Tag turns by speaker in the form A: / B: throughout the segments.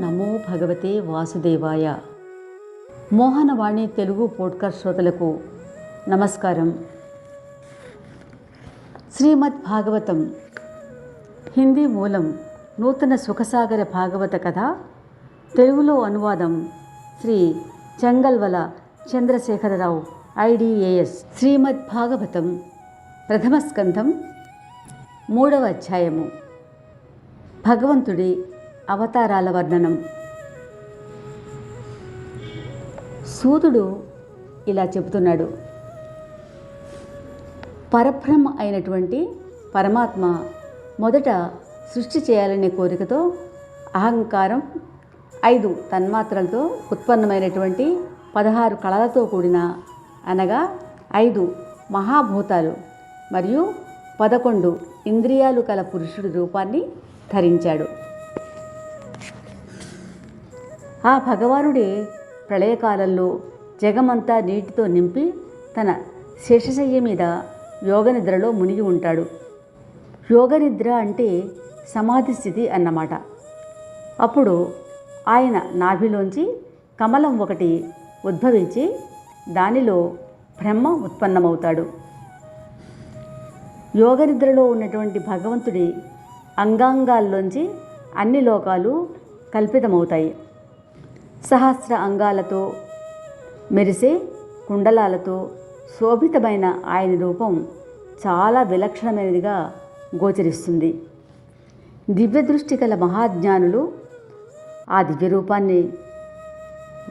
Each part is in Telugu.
A: నమో భగవతే వాసుదేవాయ. మోహనవాణి తెలుగు పోడ్కాస్ట్ శ్రోతలకు నమస్కారం. శ్రీమద్ భాగవతం హిందీ మూలం నూతన సుఖసాగర భాగవత కథ తెలుగులో అనువాదం శ్రీ చెంగల్వల చంద్రశేఖరరావు ఐడిఏఎస్ శ్రీమద్ భాగవతం ప్రథమ స్కంధం మూడవ అధ్యాయము. భగవంతుడి అవతారాల వర్ణనం. సూతుడు ఇలా చెబుతున్నాడు. పరబ్రహ్మ అయినటువంటి పరమాత్మ మొదట సృష్టి చేయాలనే కోరికతో అహంకారం ఐదు తన్మాత్రలతో ఉత్పన్నమైనటువంటి పదహారు కళలతో కూడిన అనగా ఐదు మహాభూతాలు మరియు పదకొండు ఇంద్రియాలు కల పురుషుడి రూపాన్ని ధరించాడు. ఆ భగవానుడే ప్రళయకాలంలో జగమంతా నీటితో నింపి తన శేషశయ్య మీద యోగనిద్రలో మునిగి ఉంటాడు. యోగనిద్ర అంటే సమాధి స్థితి అన్నమాట. అప్పుడు ఆయన నాభిలోంచి కమలం ఒకటి ఉద్భవించి దానిలో బ్రహ్మ ఉత్పన్నమవుతాడు. యోగనిద్రలో ఉన్నటువంటి భగవంతుడి అంగాంగాల్లోంచి అన్ని లోకాలు కల్పితమవుతాయి. సహస్ర అంగాలతో మెరిసే కుండలాలతో శోభితమైన ఆయన రూపం చాలా విలక్షణమైనదిగా గోచరిస్తుంది. దివ్యదృష్టి గల మహాజ్ఞానులు ఆ దివ్య రూపాన్ని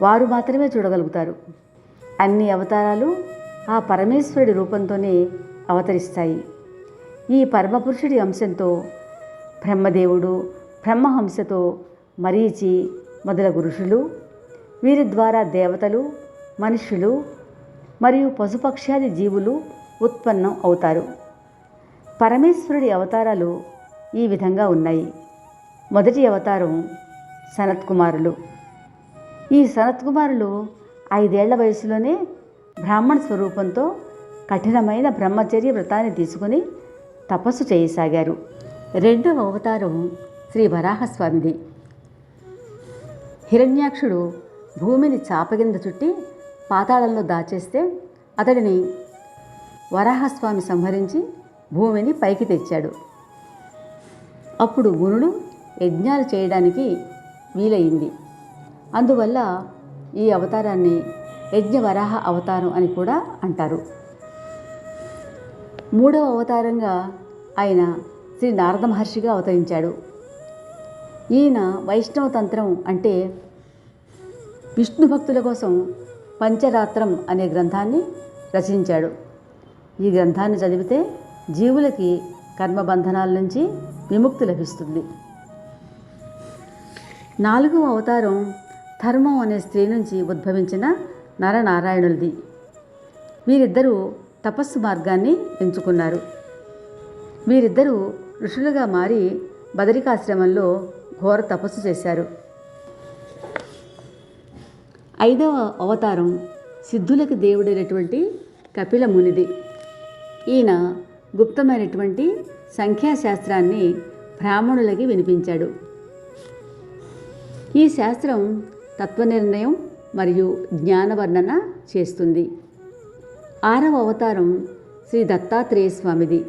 A: వారు మాత్రమే చూడగలుగుతారు. అన్ని అవతారాలు ఆ పరమేశ్వరుడి రూపంతోనే అవతరిస్తాయి. ఈ పరమపురుషుడి అంశంతో బ్రహ్మదేవుడు బ్రహ్మహంసతో మరీచి మొదలగు ఋషులు వీరి ద్వారా దేవతలు మనుషులు మరియు పశుపక్ష్యాది జీవులు ఉత్పన్నం అవుతారు. పరమేశ్వరుడి అవతారాలు ఈ విధంగా ఉన్నాయి. మొదటి అవతారం సనత్కుమారులు ఈ సనత్కుమారులు ఐదేళ్ళ వయసులోనే బ్రాహ్మణ స్వరూపంతో కఠినమైన బ్రహ్మచర్య వ్రతాన్ని తీసుకుని తపస్సు చేయసాగారు. రెండవ అవతారం శ్రీ వరాహస్వామిది. హిరణ్యాక్షుడు భూమిని చాపగింద చుట్టి పాతాళంలో దాచేస్తే అతడిని వరాహస్వామి సంహరించి భూమిని పైకి తెచ్చాడు. అప్పుడు గురుడు యజ్ఞాలు చేయడానికి వీలయింది అందువల్ల ఈ అవతారాన్ని యజ్ఞవరాహ అవతారం అని కూడా అంటారు. మూడవ అవతారంగా ఆయన శ్రీ నారద మహర్షిగా అవతరించాడు. ఈయన వైష్ణవ తంత్రం అంటే విష్ణు భక్తుల కోసం పంచరాత్రం అనే గ్రంథాన్ని రచించాడు. ఈ గ్రంథాన్ని చదివితే జీవులకి కర్మబంధనాల నుంచి విముక్తి లభిస్తుంది. నాలుగవ అవతారం ధర్మం అనే స్త్రీ నుంచి ఉద్భవించిన నరనారాయణులది. వీరిద్దరూ తపస్సు మార్గాన్ని ఎంచుకున్నారు. వీరిద్దరూ ఋషులుగా మారి బదరికాశ్రమంలో ఘోర తపస్సు చేశారు. ఐదవ అవతారం సిద్ధులకు దేవుడైనటువంటి కపిల మునిది ఈయన గుప్తమైనటువంటి సంఖ్యాశాస్త్రాన్ని బ్రాహ్మణులకి వినిపించాడు. ఈ శాస్త్రం తత్వనిర్ణయం మరియు జ్ఞానవర్ణన చేస్తుంది. ఆరవ అవతారం శ్రీ దత్తాత్రేయ స్వామిది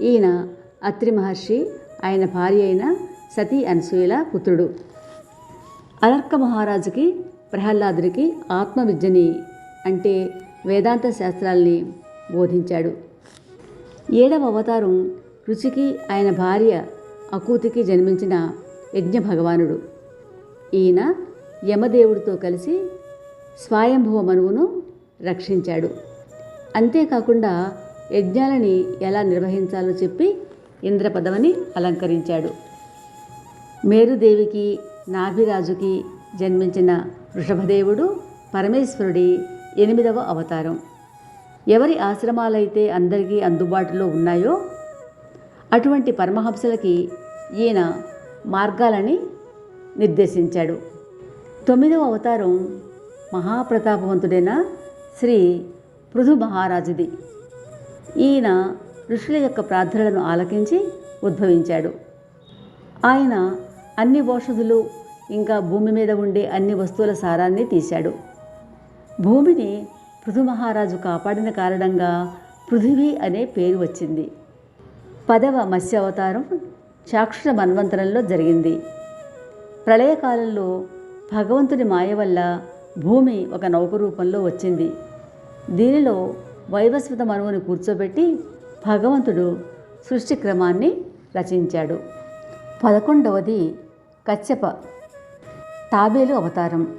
A: ఈయన అత్రి మహర్షి ఆయన భార్య అయిన సతీ అనసూయల పుత్రుడు. అలర్క మహారాజుకి ప్రహ్లాదుడికి ఆత్మవిద్యని అంటే వేదాంత శాస్త్రాల్ని బోధించాడు. ఏడవ అవతారం రుచికి ఆయన భార్య అకూతికి జన్మించిన యజ్ఞ భగవానుడు ఈయన యమదేవుడితో కలిసి స్వయంభవ మనువును రక్షించాడు. అంతేకాకుండా యజ్ఞాలని ఎలా నిర్వహించాలో చెప్పి ఇంద్ర పదవిని అలంకరించాడు. మేరుదేవికి నాభిరాజుకి జన్మించిన వృషభదేవుడు పరమేశ్వరుడి ఎనిమిదవ అవతారం. ఎవరి ఆశ్రమాలైతే అందరికీ అందుబాటులో ఉన్నాయో అటువంటి పరమహంసలకి ఈయన మార్గాలని నిర్దేశించాడు. తొమ్మిదవ అవతారం మహాప్రతాపవంతుడైన శ్రీ పృథు మహారాజుది. ఈయన ఋషుల యొక్క ప్రార్థనలను ఆలకించి ఉద్భవించాడు. ఆయన అన్ని ఓషధులు ఇంకా భూమి మీద ఉండే అన్ని వస్తువుల సారాన్ని తీశాడు. భూమిని పృథు మహారాజు కాపాడిన కారణంగా పృథివీ అనే పేరు వచ్చింది. పదవ మత్స్య అవతారం చాక్షుర మన్వంతరంలో జరిగింది. ప్రళయకాలంలో భగవంతుని మాయ వల్ల భూమి ఒక నౌక రూపంలో వచ్చింది. దీనిలో వైవస్వత మనువుని కూర్చోబెట్టి భగవంతుడు సృష్టి క్రమాన్ని రచించాడు. పదకొండవది కచ్చప తాబేలు అవతారం.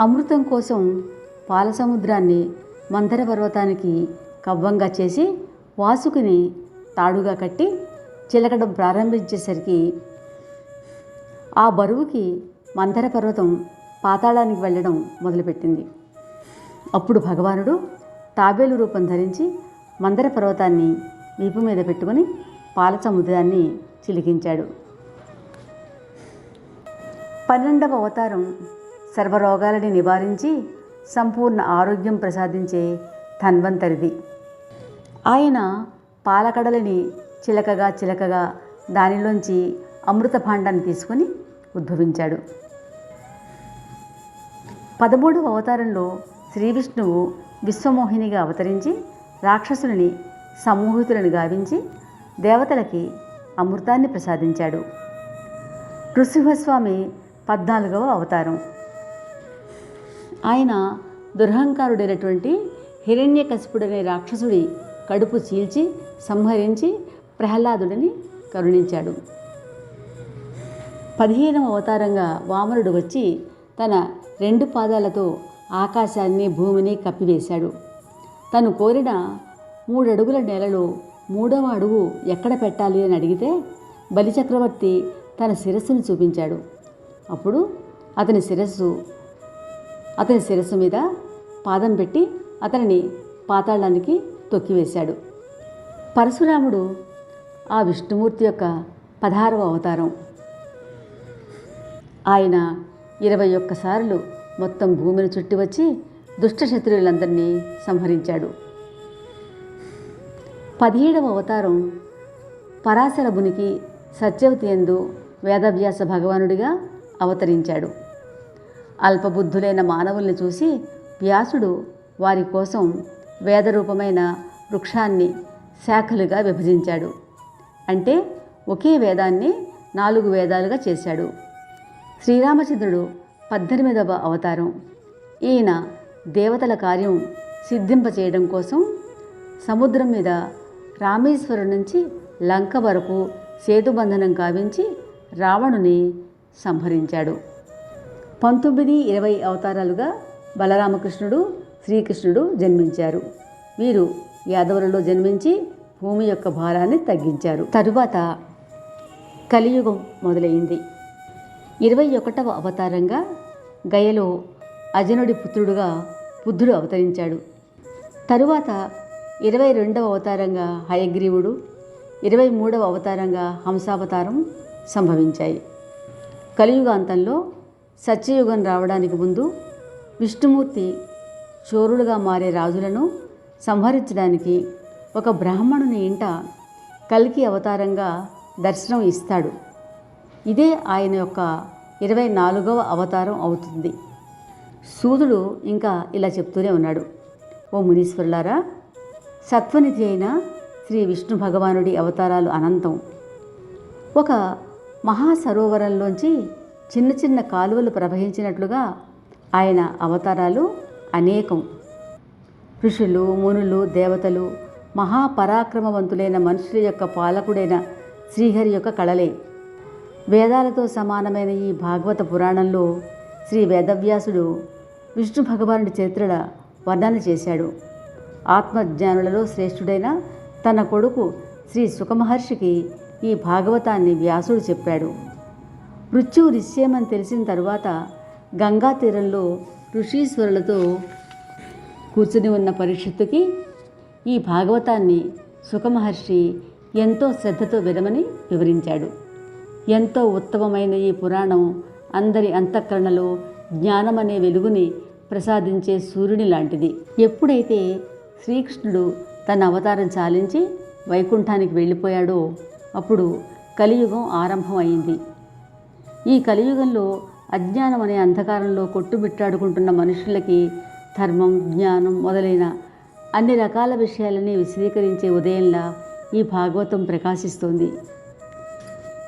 A: అమృతం కోసం పాలసముద్రాన్ని మందర పర్వతానికి కవ్వంగా చేసి వాసుకుని తాడుగా కట్టి చిలకడం ప్రారంభించేసరికి ఆ బరువుకి మందర పర్వతం పాతాళానికి వెళ్ళడం మొదలుపెట్టింది. అప్పుడు భగవానుడు తాబేలు రూపం ధరించి మందర పర్వతాన్ని వీపు మీద పెట్టుకుని పాల సముద్రాన్ని చిలికించాడు. పన్నెండవ అవతారం సర్వరోగాలని నివారించి సంపూర్ణ ఆరోగ్యం ప్రసాదించే ధన్వంతరిది. ఆయన పాలకడలని చిలకగా చిలకగా దానిలోంచి అమృత భాండాన్ని తీసుకొని ఉద్భవించాడు. పదమూడవ అవతారంలో శ్రీ విష్ణువు విశ్వమోహినిగా అవతరించి రాక్షసులని సమూహితులను గావించి దేవతలకి అమృతాన్ని ప్రసాదించాడు. నృసింహస్వామి పద్నాలుగవ అవతారం. ఆయన దురహంకారుడైనటువంటి హిరణ్యకశిపుడనే రాక్షసుడి కడుపు చీల్చి సంహరించి ప్రహ్లాదుడిని కరుణించాడు. పదిహేనవ అవతారంగా వామనుడు వచ్చి తన రెండు పాదాలతో ఆకాశాన్ని భూమిని కప్పివేశాడు. తను కోరిన మూడు అడుగుల నేలలో మూడవ అడుగు ఎక్కడ పెట్టాలి అని అడిగితే బలిచక్రవర్తి తన శిరస్సును చూపించాడు. అప్పుడు అతని శిరస్సు అతని శిరస్సు మీద పాదం పెట్టి అతనిని పాతాళానికి తొక్కివేశాడు. పరశురాముడు ఆ విష్ణుమూర్తి యొక్క పదహారవ అవతారం. ఆయన ఇరవై ఒక్కసార్లు మొత్తం భూమిని చుట్టి వచ్చి దుష్టశత్రువులందరినీ సంహరించాడు. పదిహేడవ అవతారం పరాశరభునికి సత్యవతి ఎందు వేదవ్యాస భగవానుడిగా అవతరించాడు. అల్పబుద్ధులైన మానవుల్ని చూసి వ్యాసుడు వారి కోసం వేదరూపమైన వృక్షాన్ని శాఖలుగా విభజించాడు. అంటే ఒకే వేదాన్ని నాలుగు వేదాలుగా చేశాడు. శ్రీరామచంద్రుడు పద్దెనిమిదవ అవతారం. ఈయన దేవతల కార్యం సిద్ధింపచేయడం కోసం సముద్రం మీద రామేశ్వరం నుంచి లంక వరకు సేతుబంధనం కావించి రావణుని సంహరించాడు. పంతొమ్మిది ఇరవై అవతారాలుగా బలరామకృష్ణుడు శ్రీకృష్ణుడు జన్మించారు. వీరు యాదవులలో జన్మించి భూమి యొక్క భారాన్ని తగ్గించారు. తరువాత కలియుగం మొదలైంది. ఇరవై ఒకటవ అవతారంగా గయలో అజనుడి పుత్రుడుగా బుద్ధుడు అవతరించాడు. తరువాత ఇరవై రెండవ అవతారంగా హయగ్రీవుడు ఇరవై మూడవ అవతారంగా హంసావతారం సంభవించాయి. కలియుగాంతంలో సత్యయుగం రావడానికి ముందు విష్ణుమూర్తి చోరుడుగా మారే రాజులను సంహరించడానికి ఒక బ్రాహ్మణుని ఇంట కలికి అవతారంగా దర్శనం ఇస్తాడు. ఇదే ఆయన యొక్క ఇరవై నాలుగవ అవతారం అవుతుంది. సూదుడు ఇంకా ఇలా చెప్తూనే ఉన్నాడు. ఓ మునీశ్వరులారా సత్వనిధి అయిన శ్రీ విష్ణు భగవానుడి అవతారాలు అనంతం. ఒక మహాసరోవరంలోంచి చిన్న చిన్న కాలువలు ప్రవహించినట్లుగా ఆయన అవతారాలు అనేకం. ఋషులు మునులు దేవతలు మహాపరాక్రమవంతులైన మనుషుల యొక్క పాలకుడైన శ్రీహరి యొక్క కళలే. వేదాలతో సమానమైన ఈ భాగవత పురాణంలో శ్రీ వేదవ్యాసుడు విష్ణు భగవానుడి చరిత్రల వర్ణన చేశాడు. ఆత్మజ్ఞానులలో శ్రేష్ఠుడైన తన కొడుకు శ్రీ సుఖమహర్షికి ఈ భాగవతాన్ని వ్యాసుడు చెప్పాడు. మృత్యువు నిశ్చయమని తెలిసిన తరువాత గంగా తీరంలో ఋషీశ్వరులతో కూర్చుని ఉన్న పరిషత్తుకి ఈ భాగవతాన్ని సుఖమహర్షి ఎంతో శ్రద్ధతో వినమని వివరించాడు. ఎంతో ఉత్తమమైన ఈ పురాణం అందరి అంతఃకరణలో జ్ఞానం అనే వెలుగుని ప్రసాదించే సూర్యుని లాంటిది. ఎప్పుడైతే శ్రీకృష్ణుడు తన అవతారం చాలించి వైకుంఠానికి వెళ్ళిపోయాడో అప్పుడు కలియుగం ఆరంభం అయింది. ఈ కలియుగంలో అజ్ఞానం అనే అంధకారంలో కొట్టుబిట్టాడుకుంటున్న మనుషులకి ధర్మం జ్ఞానం మొదలైన అన్ని రకాల విషయాలని విశదీకరించే ఉదయంలా ఈ భాగవతం ప్రకాశిస్తోంది.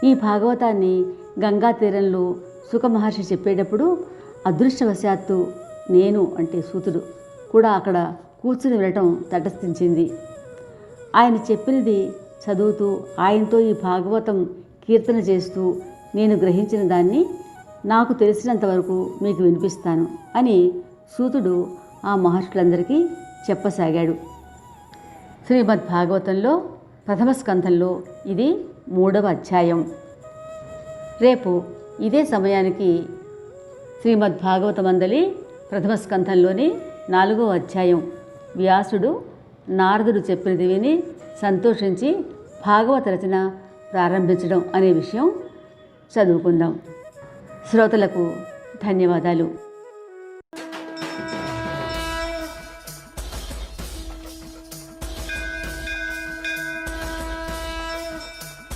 A: ఈ భాగవతాన్ని గంగా తీరంలో సుఖమహర్షి చెప్పేటప్పుడు అదృష్టవశాత్తు నేను అంటే సూతుడు కూడా అక్కడ కూర్చుని వినటం తటస్థించింది. ఆయన చెప్పినది చదువుతూ ఆయనతో ఈ భాగవతం కీర్తన చేస్తూ నేను గ్రహించిన దాన్ని నాకు తెలిసినంత వరకు మీకు వినిపిస్తాను అని సూతుడు ఆ మహర్షులందరికీ చెప్పసాగాడు. శ్రీమద్ భాగవతంలో ప్రథమ స్కంధంలో ఇది మూడవ అధ్యాయం. రేపు ఇదే సమయానికి శ్రీమద్ భాగవతమందలి ప్రథమ స్కంధంలోని నాలుగవ అధ్యాయం వ్యాసుడు నారదుడు చెప్పినది విని సంతోషించి భాగవత రచన ప్రారంభించడం అనే విషయం చదువుకుందాం. శ్రోతలకు ధన్యవాదాలు.